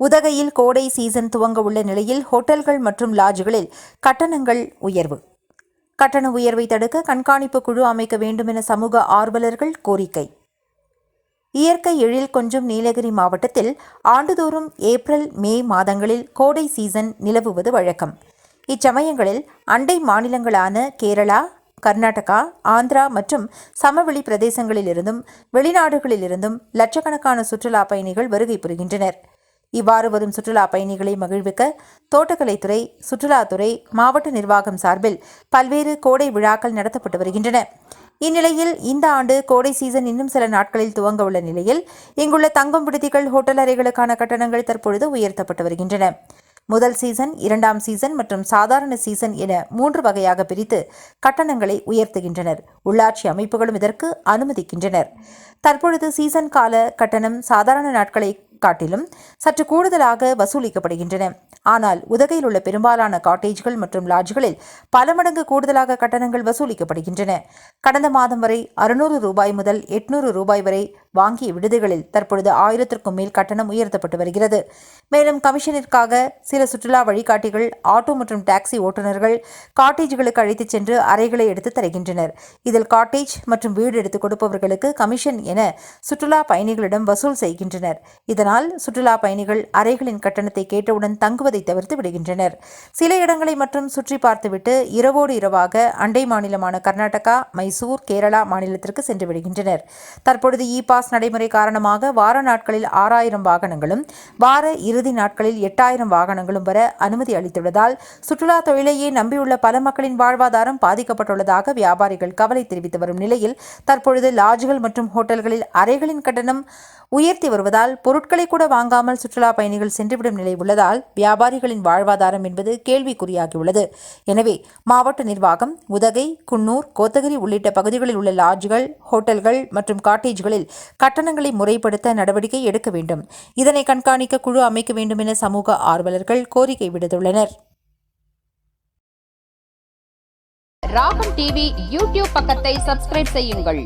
உதகையில் கோடை சீசன் துவங்க உள்ள நிலையில் ஹோட்டல்கள் மற்றும் லாட்ஜுகளில் கட்டணங்கள் உயர்வு. கட்டண உயர்வை தடுக்க கண்காணிப்பு குழு அமைக்க வேண்டும் என சமூக ஆர்வலர்கள் கோரிக்கை. இயற்கை எழில் கொஞ்சம் நீலகிரி மாவட்டத்தில் ஆண்டுதோறும் ஏப்ரல் மே மாதங்களில் கோடை சீசன் நிலவுவது வழக்கம். இச்சமயங்களில் அண்டை மாநிலங்களான கேரளா கர்நாடகா ஆந்திரா மற்றும் சமவெளி பிரதேசங்களிலிருந்தும் வெளிநாடுகளிலிருந்தும் லட்சக்கணக்கான சுற்றுலா பயணிகள் வருகை புரிகின்றனர். இவ்வாறு வரும் சுற்றுலா பயணிகளை மகிழ்விக்க தோட்டக்கலைத்துறை சுற்றுலாத்துறை மாவட்ட நிர்வாகம் சார்பில் பல்வேறு கோடை விழாக்கள் நடத்தப்பட்டு வருகின்றன. இந்நிலையில் இந்த ஆண்டு கோடை சீசன் இன்னும் சில நாட்களில் துவங்க உள்ள நிலையில் இங்குள்ள தங்கும் விடுதிகள் ஹோட்டல் அறைகளுக்கான கட்டணங்கள் தற்பொழுது உயர்த்தப்பட்டு வருகின்றன. முதல் சீசன் இரண்டாம் சீசன் மற்றும் சாதாரண சீசன் என மூன்று வகையாக பிரித்து கட்டணங்களை உயர்த்துகின்றனர். உள்ளாட்சி அமைப்புகளும் இதற்கு அனுமதிக்கின்றனர். தற்பொழுது சீசன் கால கட்டணம் சாதாரண நாட்களை காட்டிலும் சற்று கூடுதலாக வசூலிக்கப்படுகின்றன. ஆனால் உதகையில் உள்ள பெரும்பாலான காட்டேஜ்கள் மற்றும் லாட்ஜ்களில் பல மடங்கு கூடுதலாக கட்டணங்கள் வசூலிக்கப்படுகின்றன. கடந்த மாதம் வரை அறுநூறு ரூபாய் முதல் எட்நூறு ரூபாய் வரை வாங்கிய விடுதிகளில் தற்பொழுது ஆயிரத்திற்கும் மேல் கட்டணம் உயர்த்தப்பட்டு வருகிறது. மேலும் கமிஷனிற்காக சில சுற்றுலா வழிகாட்டிகள் ஆட்டோ மற்றும் டாக்ஸி ஓட்டுநர்கள் காட்டேஜ்களுக்கு அழைத்துச் சென்று அறைகளை எடுத்து தருகின்றனர். இதில் காட்டேஜ் மற்றும் வீடு எடுத்துக் கொடுப்பவர்களுக்கு கமிஷன் என சுற்றுலா பயணிகளிடம் வசூல் செய்கின்றனர். இதனால் சுற்றுலா பயணிகள் அறைகளின் கட்டணத்தை கேட்டவுடன் தங்குவதை தவிர்த்து விடுகின்றனர். சில இடங்களை மட்டும் சுற்றி பார்த்துவிட்டு இரவோடு இரவாக அண்டை மாநிலமான கர்நாடகா மைசூர் கேரளா மாநிலத்திற்கு சென்று விடுகின்றனர். தற்பொழுது இ பாஸ் பாஸ் நடைமுறை காரணமாக வார நாட்களில் ஆறாயிரம் வாகனங்களும் வார இறுதி நாட்களில் எட்டாயிரம் வாகனங்களும் வர அனுமதி அளித்துள்ளதால் சுற்றுலா தொழிலையே நம்பியுள்ள பல மக்களின் வாழ்வாதாரம் பாதிக்கப்பட்டுள்ளதாக வியாபாரிகள் கவலை தெரிவித்து வரும் நிலையில் தற்பொழுது லாட்ஜ்கள் மற்றும் ஹோட்டல்களில் அறைகளின் கட்டணம் உயர்த்தி வருவதால் பொருட்களை கூட வாங்காமல் சுற்றுலா பயணிகள் சென்றுவிடும் நிலை உள்ளதால் வியாபாரிகளின் வாழ்வாதாரம் என்பது கேள்விக்குறியாகியுள்ளது. எனவே மாவட்ட நிர்வாகம் உதகை குன்னூர் கோத்தகிரி உள்ளிட்ட பகுதிகளில் உள்ள லாட்ஜ்கள் ஹோட்டல்கள் மற்றும் காட்டேஜ்களில் கட்டணங்களை முறைப்படுத்த நடவடிக்கை எடுக்க வேண்டும். இதனை கண்காணிக்க குழு அமைக்க வேண்டும் என சமூக ஆர்வலர்கள் கோரிக்கை விடுத்துள்ளனர். ராகம் டிவி யூடியூப் பக்கத்தை சப்ஸ்கிரைப் செய்யுங்கள்.